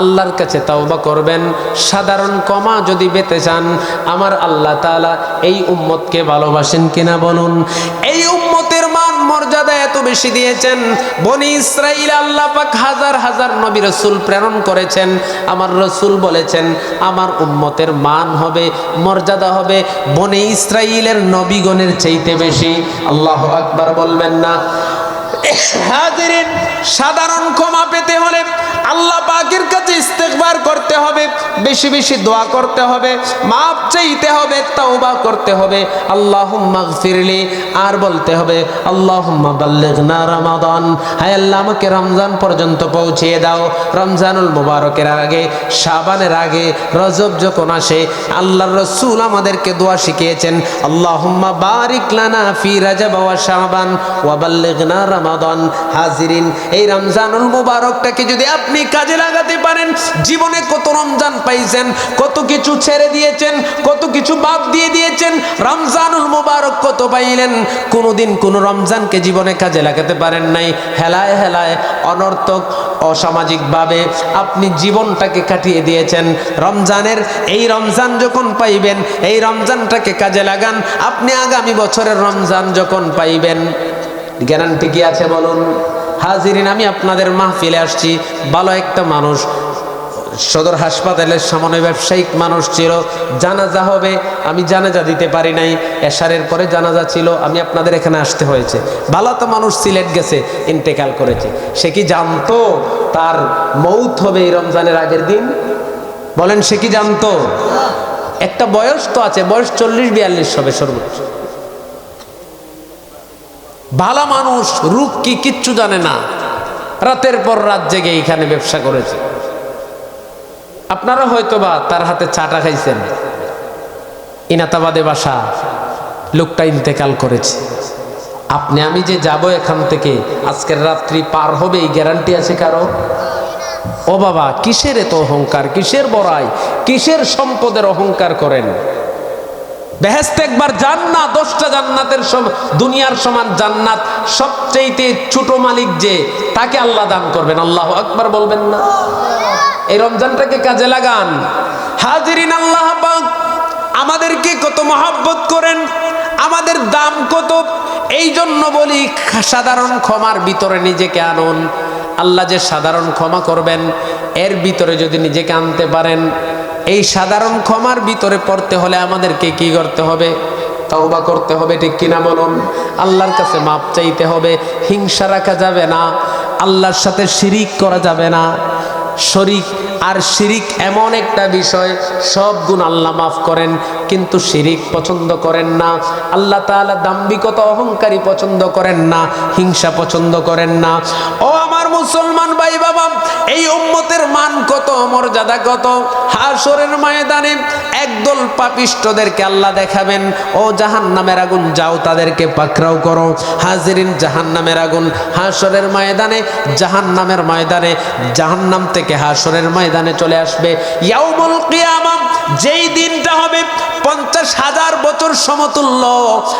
আল্লাহর কাছে তাওবা করবেন। সাধারণ কমা যদি পেতে চান, আমার আল্লাহ তাআলা এই উম্মতকে ভালোবাসেন কিনা বলুন। এই উম্মতের মান মর্যাদা এত বেশি দিয়েছেন, বনি ইসরাইল আল্লাহ পাক হাজার হাজার নবী রসুল প্রেরণ করেছেন। আমার রসুল বলেছেন, আমার উম্মতের মান হবে, মর্যাদা হবে বনি ইসরাইলের নবীগণের চাইতে বেশি। আল্লাহ আকবার বলবেন না। সাধারণ ক্ষমা পেতে হলে আল্লাহ পাকের কাছে ইস্তেকবার করতে হবে, বেশি বেশি দোয়া করতে হবে, মাপ চাইতে হবে, তাওবা করতে হবে। আল্লাহুম্মা গফিরলি, আর বলতে হবে, আল্লাহুম্মা বাল্লিগনা রমাদান। হায় আল্লাহ, আমাকে রমজান পর্যন্ত পৌঁছিয়ে দাও। রমজানুল মুবারকের আগে, শাবানের আগে, রজব যখন আসে, আল্লাহর রসুল আমাদেরকে দোয়া শিখিয়েছেন, আল্লাহুম্মা বারিক লানা ফি রাজাব ওয়া শাবান ওয়া বাল্লিগনা রমাদান। হাজিরিন, এই রমজানুল মুবারকটাকে যদি আপনি কাজে লাগাতে পারেন। জীবনে কত রমজান পাইছেন, কত কিছু ছেড়ে দিয়েছেন, কত কিছু বাদ দিয়ে দিয়েছেন, রমজানুল মুবারক কত পাইলেন। কোনোদিন কোনো রমজানকে জীবনে কাজে লাগাতে পারেন নাই। হেলায় হেলায়, অনর্থক, অসামাজিকভাবে আপনি জীবনটাকে কাটিয়ে দিয়েছেন। রমজানের এই রমজান যখন পাইবেন, এই রমজানটাকে কাজে লাগান। আপনি আগামী বছরের রমজান যখন পাইবেন, গ্যারান্টি কি আছে বলুন? হাজিরিন, আমি আপনাদের মাহফিলে আসছি। ভালো একটা মানুষ। সদর হাসপাতালের সামনে ব্যবসায়িক মানুষ ছিল। জানাজা হবে। আমি জানাজা দিতে পারি নাই। এশারের পরে জানাজা ছিল। আমি আপনাদের এখানে আসতে হয়েছে। ভালো তো মানুষ সিলেট গেছে, ইন্তেকাল করেছে। সে কি জানতো তার মৌত হবে এই রমজানের আগের দিন? বলেন, সে কি জানতো? একটা বয়স তো আছে। বয়স চল্লিশ, বিয়াল্লিশ হবে সর্বোচ্চ। ভালো মানুষ, রূপ কি কিচ্ছু জানে না। রাতের পর রাত জেগে এখানে ব্যবসা করেছে। আপনারা হয়তো বা তার হাতে চাটা খাইছেন। ইনাতাবাদে বাসা, লোকটা ইন্তেকাল করেছে। আপনি, আমি যে যাব এখান থেকে, আজকের রাত্রি পার হবে এই গ্যারান্টি আছে কারও? ও বাবা, কিসের এত অহংকার? কিসের বড়াই? কিসের সম্পদের অহংকার করেন? বেহেস্তে একবার জান্নাত, দশটা জান্নাতের সব দুনিয়ার সমান জান্নাত সবচেয়েতে ছোট মালিক যে, তাকে আল্লাহ দান করবেন। আল্লাহ আকবার বলবেন না। এই রমজানটাকে কাজে লাগান। হাজিরিন আল্লাহ আমাদেরকে কত মহাব্বত করেন, আমাদের দাম কত এই জন্য বলি সাধারণ ক্ষমার ভিতরে নিজেকে আনুন। আল্লাহ যে সাধারণ ক্ষমা করবেন, এর ভিতরে যদি নিজেকে আনতে পারেন এই সাধারণ ক্ষমার ভিতরে পড়তে হলে আমাদেরকে কি করতে হবে? তওবা করতে হবে, ঠিক কিনা বলুন? আল্লাহর কাছে মাপ চাইতে হবে, হিংসা রাখা যাবে না, আল্লাহর সাথে শিরিক করা যাবে না, শরিক আর শিরিক এমন একটা বিষয়, সব গুণ আল্লাহ মাফ করেন, কিন্তু শিরিক পছন্দ করেন না। আল্লাহ তাআলা দাম্ভিকতা, অহংকারী পছন্দ করেন না, হিংসা পছন্দ করেন না। ও আমার মুসলমান ভাই বাবা এই উম্মতের মান কত, মর্যাদা কত? হাসরের ময়দানে একদল পাপিষ্টদেরকে আল্লাহ দেখাবেন, ও জাহান নামের আগুন যাও তাদেরকে পাকড়াও করো। হাজিরিন জাহান নামের আগুন হাসরের ময়দানে জাহান নামের ময়দানে, জাহান্নাম থেকে হাসরের ময়দানে চলে আসবে। ইয়াউমুল কিয়ামা, যেই দিনটা হবে পঞ্চাশ হাজার বছর সমতুল্য।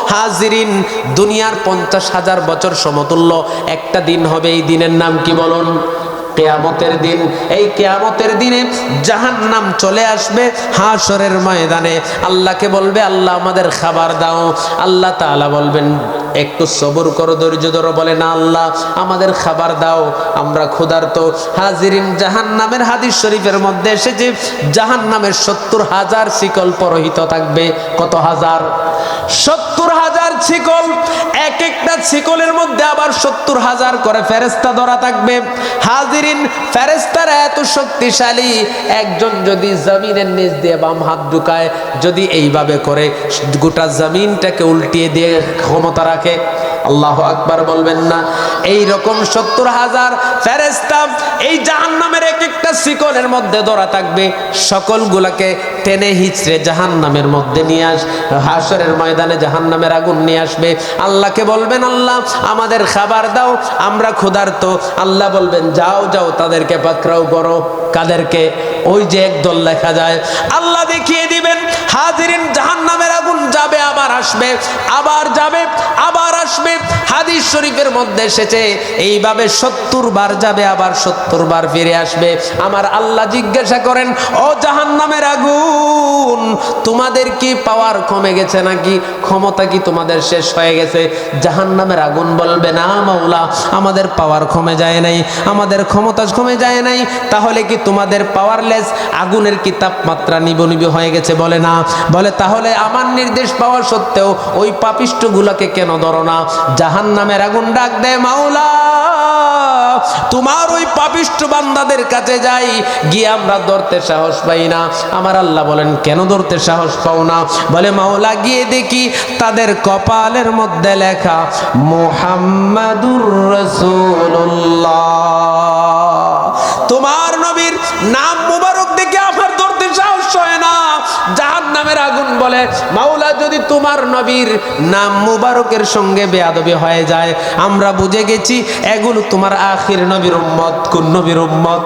হাজিরিন, দুনিয়ার পঞ্চাশ হাজার বছর সমতুল্য। একটা দিন হবে এই দিনের নাম কি বলুন? কেয়ামতের দিন। এই কেয়ামতের দিনে জাহান্নাম চলে আসবে হাসরের ময়দানে। আল্লাহকে বলবে, আল্লাহ আমাদের খাবার দাও। আল্লাহ তাআলা বলবেন, একটু সবর করো, ধৈর্য ধরো। বলে, না আল্লাহ, আমাদের খাবার দাও, আমরা ক্ষুধার্ত। হাজিরিন জাহান্নামের হাদিস শরীফের মধ্যে এসেছে, জাহান্নামের সত্তর হাজার শিকল পরহিত থাকবে। কত হাজার? সত্তর হাজার ছিকল, এক একটা ছিকলের মধ্যে আবার সত্তর হাজার করে ফেরেস্তা ধরা থাকবে। হাজিরিন ফেরেস্তারা এত শক্তিশালী, একজন যদি জমিনের নিচ দিয়ে বাম হাত ঢুকায়, যদি এইভাবে করে গোটা জমিনটাকে উল্টিয়ে দিয়ে ক্ষমতা রাখে আল্লাহ আকবার বলবেন না। এই রকম সত্তর হাজার ফেরেস্তা এই জাহান্নামের এক একটা শিকলের মধ্যে ধরা থাকবে। সকলগুলাকে টেনে হিচড়ে জাহান্নামের মধ্যে নিয়ে আস হাসরের ময়দানে জাহান্নামের আগুন নিয়ে আসবে। আল্লাহকে বলবেন, আল্লাহ, আমাদের খাবার দাও, আমরা ক্ষুধার্ত। আল্লাহ বলবেন, যাও যাও, তাদেরকে পাকড়াও করো, কাদেরকে ওই যে একদল লেখা যায়। আল্লাহ দেখিয়ে দিবেন হাজিরিন জাহান্নামের আগুন যাবে আবার আসবে আবার যাবে আবার আসবে। হাদিস শরীফের মধ্যে এসেছে, এইভাবে সত্তর বার যাবে, আবার সত্তর বার ফিরে আসবে। আমার আল্লাহ জিজ্ঞাসা করেন, ও জাহান্নামের আগুন, তোমাদের কি পাওয়ার কমে গেছে নাকি? ক্ষমতা কি তোমাদের শেষ হয়ে গেছে? জাহান্নামের আগুন বলবে, না মাওলা, আমাদের পাওয়ার কমে যায় নাই, আমাদের ক্ষমতা কমে যায় নাই, তাহলে কি তোমাদের পাওয়ারলেস আগুনের কি তাপমাত্রা নিব নিব হয়ে গেছে? বলে, না। বলে, তাহলে আমার নির্দেশ পাওয়া সত্ত্বেও ওই পাপিষ্টগুলোকে কেন ধরো না? জাহান নামের আগুন ডাক দেয় মাওলা। তোমার ওই পাপিষ্ট বান্দাদের কাছে যাই, গিয়ে আমরা ধরতে সাহস পাই না। আমার আল্লাহ বলেন, কেন ধরতে সাহস পাও না? বলে, মাওলা, গিয়ে দেখি তাদের কপালের মধ্যে লেখা, মোহাম্মদুর রসুল্লাহ তোমার নবীর নাম মুবারক দেখে আমার ধরতে সাহস হয় না। জাহান নামের আগুন বলে, মাওলা যদি তোমার নবীর নাম মুবারকের সঙ্গে বেয়াদবি হয়ে যায়, আমরা বুঝে গেছি এগুলো তোমার আখির নবীর উম্মত, কোন নবীর উম্মত।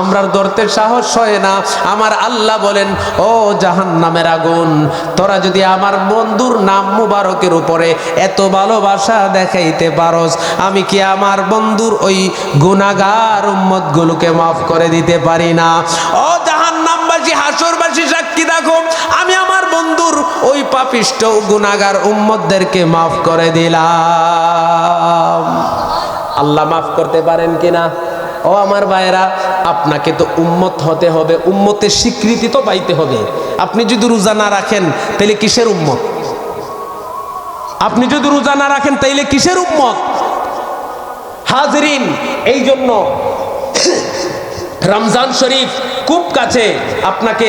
আমরা ধরতে সাহস হয় না। আমার আল্লাহ বলেন, ও জাহান নামের আগুন, তোরা যদি আমার বন্ধুর নাম মুবারকের উপরে এত ভালোবাসা দেখাইতে পারস, আমি কি আমার বন্ধুর ওই গুণাগার উম্মত গুলোকে মাফ করে দিতে পারি না? ও জাহান হাসরবাসী সাক্ষী দেখো, আমি আমার বন্ধুর ওই পাপিষ্ট গুণাগার উম্মতদেরকে মাফ করে দিলাম। আল্লাহ মাফ করতে পারেন কিনা? ও আমার ভাইয়েরা, আপনাকে তো উম্মত হতে হবে, উম্মতের স্বীকৃতি তো পাইতে হবে। আপনি যদি রোজা না রাখেন তাহলে কিসের উম্মত? আপনি যদি রোজা না রাখেন, তাইলে কিসের উম্মত? হাজরিন এই জন্য রমজান শরীফ খুব কাছে আপনাকে